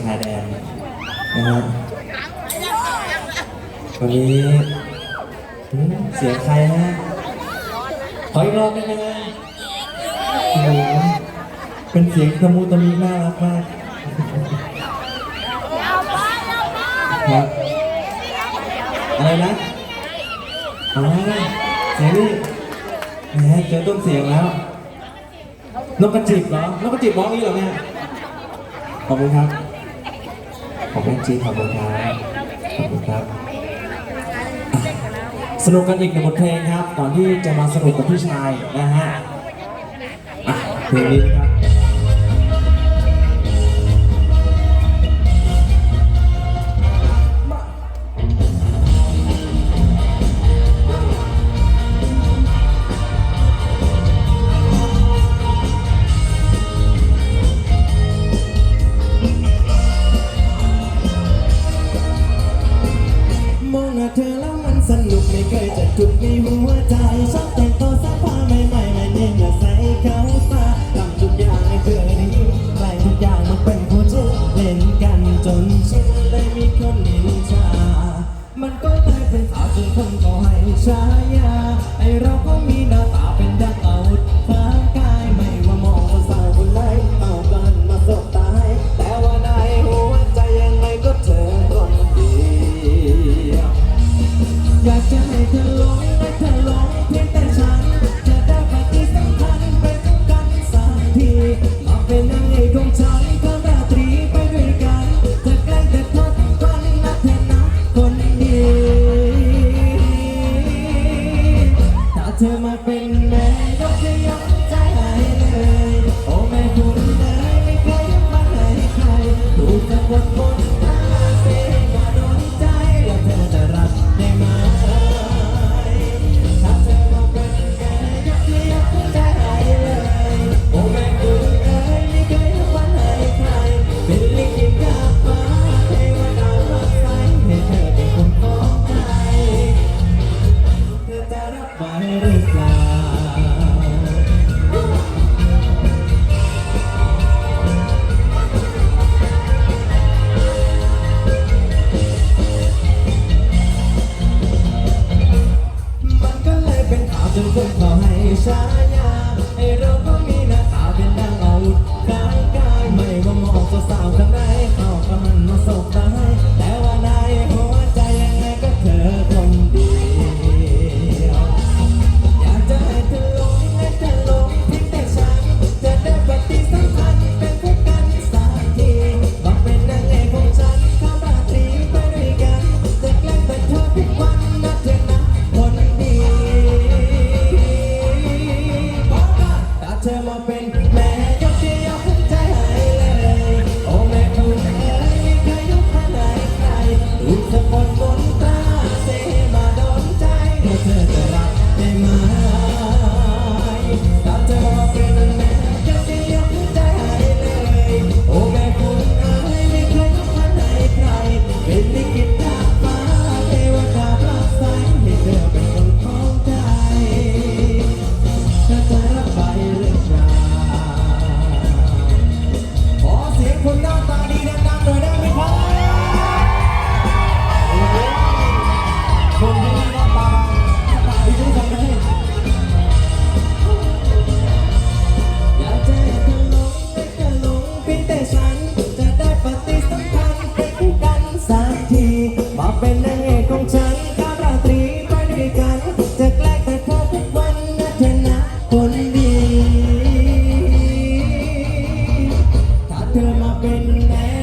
ชายแดนนะฮะวันนี้เสียงใครฮะขออีกรอบได้ไหมโอ้โหเป็นเสียงตะมูตมีน่ารักมากครัอะไรนะอ๋อเสียงนี่แหมเจอต้นเสียงแล้วนกกระจิบเหรอนกกระจิบร้องนี้เหรอเนี่ยขอบคุณครับ ขอบคุณจีขอบคุณครับขอบคุณครับสนุกกันอีกหนึ่งบทเพลงครับ ก่อนที่จะมาสนุกกับพี่ชายนะฮะเพลงนี้ะครับ มองหน้าเธอแล้วมันสนุกไม่เคยจะจุกในหัวใจชอบแต่งตัวสักผ้าใหม่ใหม่ไม่เน้นอยใส่เขาตาทำทุกอย่างให้เธอได้ยินใส่ทุกอย่างมันเป็นหัวใจเล่นกันจนเชินเลยมีคนนินทามันก็เลยเป็นสาวจนคนก็ให้ฉายาไอเราก็มีหน้าตาเป็นดา จนคนเขอให้ฉายาให้เรา tell my baby. เป็นนางเอกของฉันกาวตรีไปด้วยกันจะแกล้งแต่พบวันนะเธอคนดีถ้าเธอมาเป็นแม่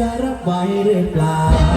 จะรับไหวหรือเปล่า